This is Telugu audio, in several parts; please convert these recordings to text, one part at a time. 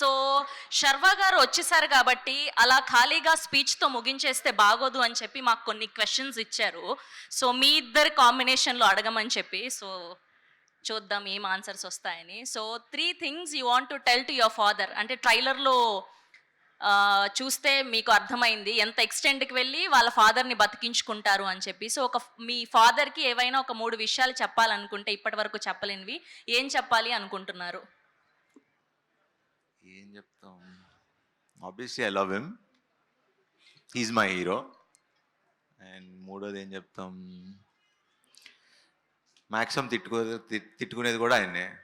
సో శర్వా గారు వచ్చేసారు కాబట్టి అలా ఖాళీగా స్పీచ్తో ముగించేస్తే బాగోదు అని చెప్పి మాకు కొన్ని క్వశ్చన్స్ ఇచ్చారు. సో మీ ఇద్దరు కాంబినేషన్లో అడగమని చెప్పి సో చూద్దాం ఏం ఆన్సర్స్ వస్తాయని. So three things you want to tell to your father అంటే ట్రైలర్లో చూస్తే మీకు అర్థమైంది. ఎంత ఎక్స్టెంట్కి వెళ్ళి వాళ్ళ ఫాదర్ని బతికించుకుంటారు అని చెప్పి. సో ఒక మీ ఫాదర్కి ఏవైనా ఒక మూడు విషయాలు చెప్పాలనుకుంటే ఇప్పటి వరకు చెప్పలేనివి. ఏం చెప్పాలి అనుకుంటున్నారు? ఏం చెప్తాం? Obviously I love him he's my hero and మూడోది ఏం చెప్తాం? మ్యాక్సిమం తిట్టుకో తిట్- తిట్టుకునేది కూడా ఆయన్నే.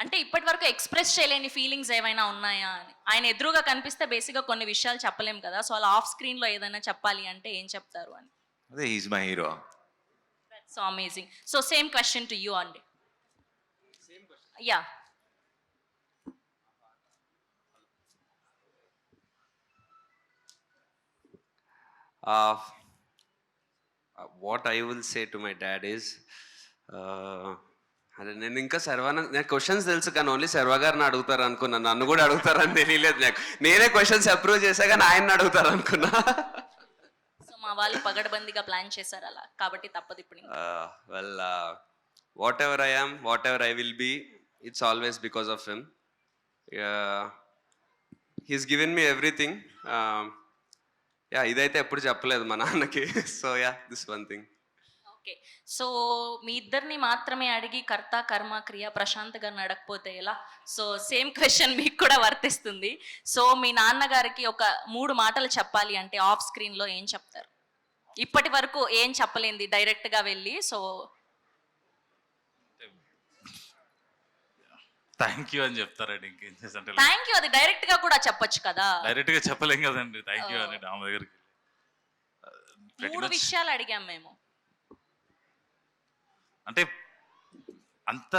అంటే ఇప్పటి వరకు ఎక్స్ప్రెస్ చేయలేని ఫీలింగ్స్ ఏమైనా ఉన్నాయా అని? ఆయన ఎదురుగా కనిపిస్తే బేసిక్గా కొన్ని విషయాలు చెప్పలేం కదా. సో అలా ఆఫ్ స్క్రీన్లో ఏదైనా చెప్పాలి అంటే ఏం చెప్తారు అని? అదే he's my hero so amazing so same question to you అండి yeah What I will say to my dad is, uh, అదే నేను ఇంకా సర్వాన నాకు క్వశ్చన్స్ తెలుసు కానీ ఓన్లీ గారిని అడుగుతారు అనుకున్నా. నన్ను కూడా అడుగుతారని తెలియలేదు నాకు. నేనే క్వశ్చన్స్ అప్రూవ్ చేశా కానీ ఆయన అడుగుతారు అనుకున్నా. సో మా వాళ్ళు పగడబందిగా ప్లాన్ చేశారు అలా. కాబట్టి తప్పదు ఇప్పుడు. Well whatever I am whatever I will be it's always because of him he's given me everything yeah ఇదైతే ఎప్పుడు చెప్పలేదు మా నాన్నకి. So yeah this one thing okay so మీ ఇద్దరిని మాత్రమే అడిగి కర్త కర్మ క్రియ ప్రశాంత్ గారిని అడగకపోతే ఎలా? సో సేమ్ క్వశ్చన్ మీకు కూడా వర్తిస్తుంది. సో మీ నాన్నగారికి ఒక మూడు మాటలు చెప్పాలి అంటే ఆఫ్ స్క్రీన్లో ఏం చెప్తారు? ఇప్పటి వరకు ఏం చెప్పలేంది డైరెక్ట్గా వెళ్ళి. సో థ్యాంక్ యూ అని చెప్తారండి ఇంకేం చేసంటే థ్యాంక్ యూ అది డైరెక్ట్గా కూడా చెప్పొచ్చు కదా. డైరెక్ట్గా చెప్పలేం కదండి థ్యాంక్ యూ అని ఆమె దగ్గరికి. మూడు. విషయాలు అడిగాం మేము. అంటే అంత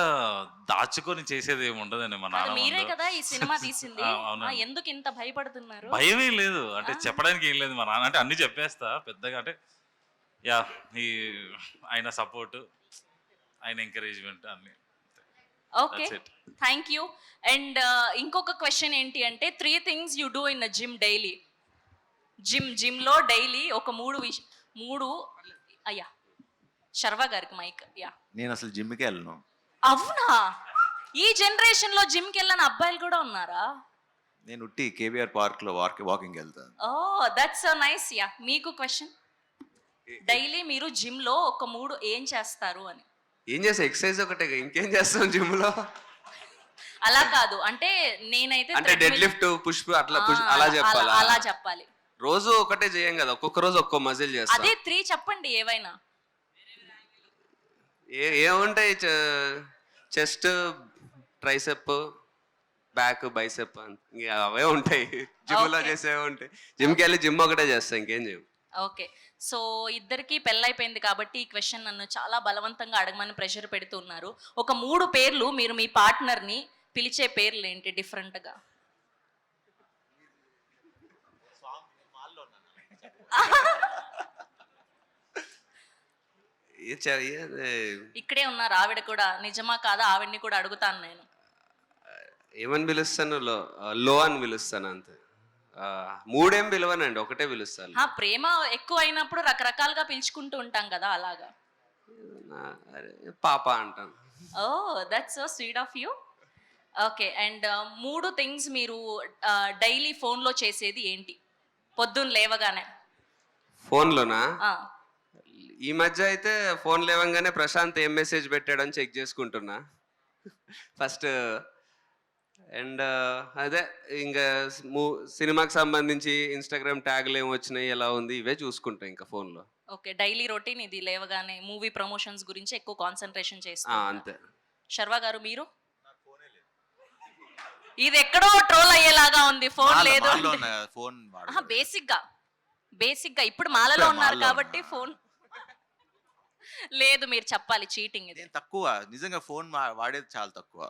దాచుకొని చేసేది ఏమి ఉండదండి మా నాన్న మీరే. కదా ఈ సినిమా తీసింది. ఎందుకు ఇంత భయపడుతున్నారు? భయం ఏం లేదు అంటే చెప్పడానికి ఏం లేదు మా నాన్న. అంటే అన్ని చెప్పేస్తా పెద్దగా అంటే యా ఈ ఆయన సపోర్ట్ ఆయన ఎంకరేజ్మెంట్ అన్ని. ఓకే. థ్యాంక్ యూ అండ్ ఇంకొక క్వశ్చన్ ఏంటి అంటే three things you do in gym daily gym జిమ్లో డైలీ ఒక మూడు విష మూడు అయ్యా శర్వా గారికి మైక్ యా నేను అసలు జిమ్కి వెళ్ళను. అవునా? ఈ జనరేషన్లో జిమ్కి వెళ్ళని అబ్బాయిలు కూడా ఉన్నారా? నేను ఉట్టి కేబీఆర్ పార్క్లో వాక్ వాకింగ్ వెళ్తాను. Oh that's so nice yeah మీకు క్వశ్చన్ డైలీ మీరు జిమ్లో ఒక మూడు ఏం చేస్తారు అని. ఏం చేస్తా ఎక్సర్సైజ్ ఒకటే ఇంకేం చేస్తాం జిమ్లో అలా కాదు అంటే నేనైతే అంటే డెడ్ లిఫ్ట్ పుష్ అట్లా అలా చెప్పాలా? అలా చెప్పాలి. రోజు ఒకటే చేయం కదా ఒక్కొక్క రోజు ఒక్కో మజిల్ చేస్తాం. అదే త్రీ చెప్పండి ఏవైనా. ఏ ఏముంటాయి? చెస్ట్ ట్రైసెప్ బ్యాక్ బైసెప్ ఇంకా అవే ఉంటాయి. జిమ్లో. చేసేవే ఉంటాయి. జిమ్కి వెళ్ళి జిమ్ ఒకటే చేస్తాం ఇంకేం చేయం ఓకే. సో ఇద్దరికి పెళ్ళైపోయింది కాబట్టి ఈ క్వశ్చన్ నన్ను చాలా బలవంతంగా అడగమని ప్రెషర్ పెడుతున్నారు ఒక మూడు పేర్లు మీరు మీ పార్ట్నర్ని పిలిచే పేర్లు ఏంటి డిఫరెంట్గా ఇక్కడే ఉన్నారు. ఆవిడ కూడా నిజమా కాదా? ఆవిడ్ని కూడా అడుగుతాను నేను. ఏమని పిలుస్తాను? లో అని పిలుస్తాను అంతే. మూడేం పిలవనండి ఒకటే పిలుస్తాను. ఆ ప్రేమ ఎక్కువ అయినప్పుడు రకరకాలుగా పిలుచుకుంటూ ఉంటాం కదా అలాగా? పాప అంటాను. ఓ that's so sweet of you okay and మూడు థింగ్స్ మీరు డైలీ ఫోన్లో చేసేది ఏంటి? పొద్దున్న లేవగానే. ఫోన్లోనా? ఈ మధ్య అయితే ఫోన్ లేవంగానే ప్రశాంత్ ఏం మెసేజ్ పెట్టాడని చెక్ చేసుకుంటున్నా. ఫస్ట్ అండ్ అదే ఇంకా మూ- సినిమాకి సంబంధించి ఇన్స్టాగ్రామ్ ట్యాగ్లు ఏమి వచ్చినాయి ఎలా ఉంది ఇవే చూసుకుంటా ఇంకా ఫోన్లో. ఓకే డైలీ రొటీన్ ఇది లేవగానే మూవీ ప్రమోషన్స్ గురించి ఎక్కువ కాన్సన్ట్రేషన్ ఆ, చేస్తారు అంతే. శర్వా గారు మీరు? ఇది ఎక్కడో ట్రోల్ అయ్యేలాగా ఉంది ఫోన్ లేదు ఫోన్ బేసిక్గా బేసిక్గా ఇప్పుడు మాలలో ఉన్నారు కాబట్టి. ఫోన్ లేదు మీరు చెప్పాలి చీటింగ్ ఇది. తక్కువ నిజంగా ఫోన్ వాడేది చాలా తక్కువ.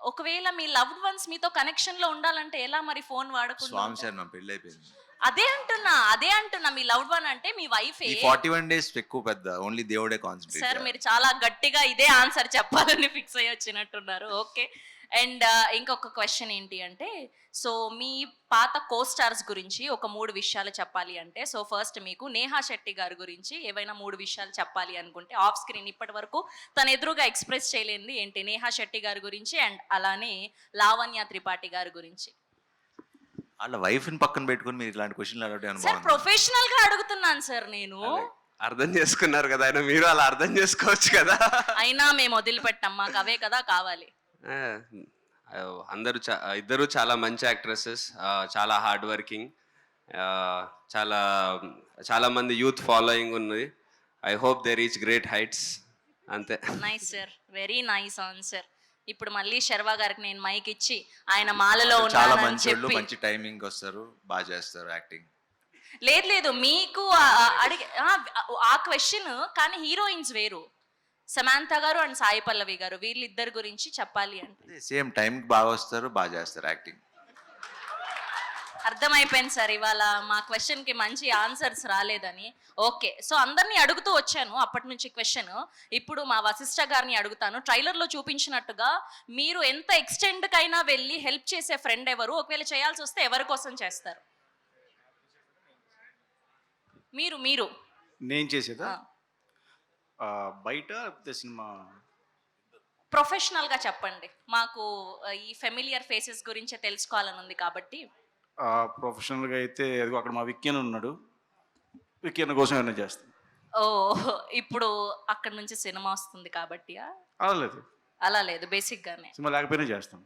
ఒకవేళ మీ లవ్డ్ వన్స్ మీతో కనెక్షన్లో ఉండాలంటే ఎలా మరి ఫోన్ వాడకుండా స్వామి సార్ నా పెళ్ళి అయిపోయింది అదే అంటున్నా అదే అంటున్నా మీ లవ్డ్ వన్ అంటే మీ వైఫ్ ఈ ఫార్టీ వన్ డేస్ ఎక్కువ పెద్ద ఓన్లీ దేవుడే సార్ కాన్సన్ట్రేట్ మీరు చాలా గట్టిగా ఇదే ఆన్సర్ చెప్పాలని ఫిక్స్ అయ్యి వచ్చినట్టున్నారు. ఓకే అండ్ ఇంకొక క్వశ్చన్ ఏంటి అంటే సో మీ పాత కో స్టార్స్ గురించి ఒక మూడు విషయాలు చెప్పాలి అంటే సో ఫస్ట్ మీకు నేహా శెట్టి గారి గురించి ఏవైనా మూడు విషయాలు చెప్పాలి అనుకుంటే ఆఫ్ స్క్రీన్ ఇప్పటి వరకు తన ఎదురుగా ఎక్స్ప్రెస్ చేయలేనిది ఏంటి? నేహా శెట్టి గారి గురించి అండ్ అలానే లావణ్య త్రిపాఠి గారి గురించి. వాళ్ళ వైఫ్ని పక్కన పెట్టుకుని మీరు ఇలాంటి క్వశ్చన్లు అడగడం సార్ అనుభవం ప్రొఫెషనల్గా అడుగుతున్నాను సార్ నేను. అర్థం చేసుకున్నారు కదా ఆయన మీరు అలా అర్థం చేసుకోవచ్చు కదా. అయినా మేము వదిలిపెట్టాం మాకు అవే కదా కావాలి. ఆ, అందరూ చా- ఇద్దరు చాలా మంచి యాక్ట్రెసెస్ చాలా హార్డ్ వర్కింగ్ చాలా చాలా మంది యూత్ ఫాలోయింగ్ ఉన్నది. I hope they reach great heights అంతే. Nice sir very nice answer ఇప్పుడు మళ్ళీ శర్వా గారికి నేను మైక్ ఇచ్చి ఆయన మాలలో చాలా ఉన్నానని మంచి వాళ్ళు చెప్పి మంచి టైమింగ్ వస్తారు బాగా చేస్తారు యాక్టింగ్ లేదు లేదు మీకు ఆ- అడిగే ఆ- ఆ క్వశ్చన్ కానీ హీరోయిన్స్ వేరు. సమాంత గారు అండ్ సాయి పల్లవి గారు వీళ్ళిద్దరి గురించి చెప్పాలి అంటే. సేమ్ టైంకి బాగా వస్తారు బాగా చేస్తారు యాక్టింగ్ అర్థమైపోయింది సార్ ఇవాళ మా క్వశ్చన్కి మంచి ఆన్సర్స్ రాలేదని. ఓకే సో అందరినీ అడుగుతూ వచ్చాను అప్పటి నుంచి క్వశ్చన్ ఇప్పుడు మా వశిష్ఠ గారిని అడుగుతాను. ట్రైలర్లో చూపించినట్టుగా మీరు ఎంత ఎక్స్టెండ్ కైనా వెళ్ళి హెల్ప్ చేసే ఫ్రెండ్ ఎవరు? ఒకవేళ చేయాల్సి వస్తే ఎవరి కోసం చేస్తారు? మీరు మీరు. నేను చేసేదా? బయట సినిమా? ప్రొఫెషనల్గా చెప్పండి. మాకు ఈ ఫెమిలియర్ ఫేసెస్ గురించే తెలుసుకోవాలని ఉంది కాబట్టి. ప్రొఫెషనల్గా అయితే అదిగో అక్కడ మా విక్కన్ ఉన్నాడు. విక్కన్ కోసం ఏమైనా చేస్తాను ఓ ఇప్పుడు అక్కడ నుంచి సినిమా వస్తుంది కాబట్టి అలా లేదు. అలా లేదు బేసిక్ గానే సినిమా లేకపోయినా చేస్తాం.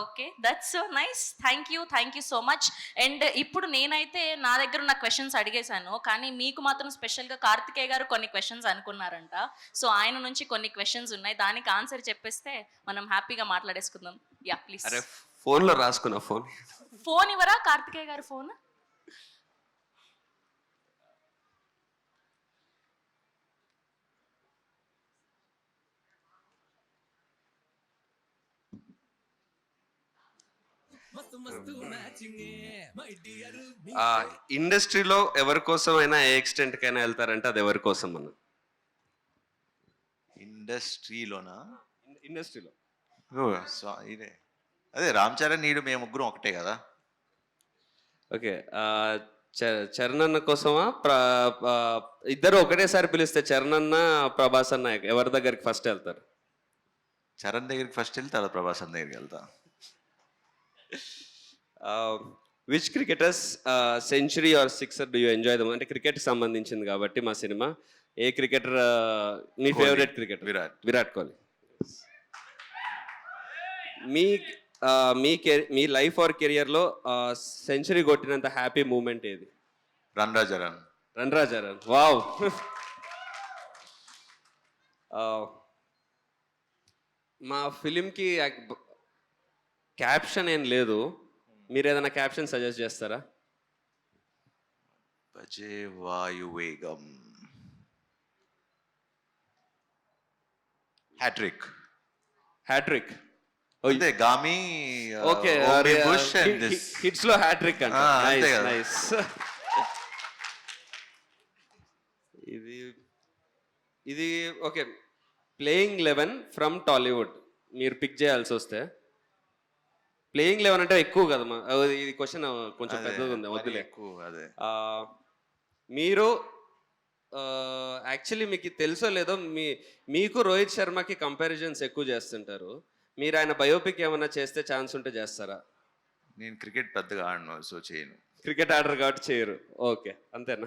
Okay that's so nice. Thank you thank you so much. And ఇప్పుడు నేనైతే నా దగ్గర ఉన్న క్వశ్చన్స్ అడిగేశాను కానీ మీకు మాత్రం స్పెషల్గా కార్తికేయ గారు కొన్ని క్వశ్చన్స్ అనుకున్నారంట. సో ఆయన నుంచి కొన్ని క్వశ్చన్స్ ఉన్నాయి. దానికి ఆన్సర్ చెప్పేస్తే మనం హ్యాపీగా మాట్లాడేసుకుందాం. Yeah please. ఫోన్లో రాసుకున్నా ఫోన్. ఫోన్ ఇవ్వరా? కార్తికేయ గారు ఫోన్? ఇండస్ట్రీలో ఎవరి కోసం అయినా ఏ ఎక్స్టెంట్ కైనా వెళ్తారంటే అది ఎవరి కోసం అన్న? ఇండస్ట్రీలోనా? ఇండస్ట్రీలో. ఇదే అదే రామ్ చరణ్ నీడు మేము ముగ్గురం ఒకటే కదా. ఓకే. చరణ్ అన్న కోసమా? ఇద్దరు ఒకటేసారి పిలిస్తే చరణ్ అన్న ప్రభాస్ అన్న ఎవరి దగ్గరికి ఫస్ట్ వెళ్తారు? చరణ్ దగ్గరికి ఫస్ట్ వెళ్తే తర్వాత ప్రభాస్ అన్న దగ్గరికి వెళ్తా. Which cricketers century or sixer do you enjoy them అంటే క్రికెట్కి సంబంధించింది కాబట్టి మా సినిమా. ఏ క్రికెటర్ మీ. Favourite cricketer Virat. Virat Kohli. మీ మీ మీ లైఫ్ ఆర్ కెరియర్లో సెంచరీ కొట్టినంత హ్యాపీ మూమెంట్ ఏది? Run Raja run run Raja run wow మా ఫిలింకి క్యాప్షన్ ఏం లేదు. మీరు ఏదైనా క్యాప్షన్ సజెస్ట్ చేస్తారా? Bhaje Vaayu Vegam. Hat trick. Hat trick. అంతే గామి ఓకే బుష్ అండ్ దిస్. హిట్స్లో హ్యాట్రిక్ అంట. నైస్ ఇది ఇది okay playing eleven from Tollywood మీరు పిక్ చేయాల్సి వస్తే. ప్లేయింగ్ లెవెన్ అంటే ఎక్కువ కదా మా ఇది క్వశ్చన్ కొంచెం పెద్దది ఉంది వద్దులే. ఎక్కువ మీరు యాక్చువల్లీ మీకు తెలుసో లేదో మీ మీకు రోహిత్ శర్మకి కంపారిజన్స్ ఎక్కువ చేస్తుంటారు. మీరు ఆయన బయోపిక్ ఏమైనా చేస్తే ఛాన్స్ ఉంటే చేస్తారా? నేను క్రికెట్ పెద్దగా ఆడను సో చేయను. క్రికెట్ ఆడరు కాబట్టి చేయరు. ఓకే అంతేనా?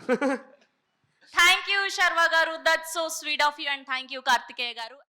థ్యాంక్ యూ శర్వా గారు. That's so sweet of you and thank you Karthikeya గారు.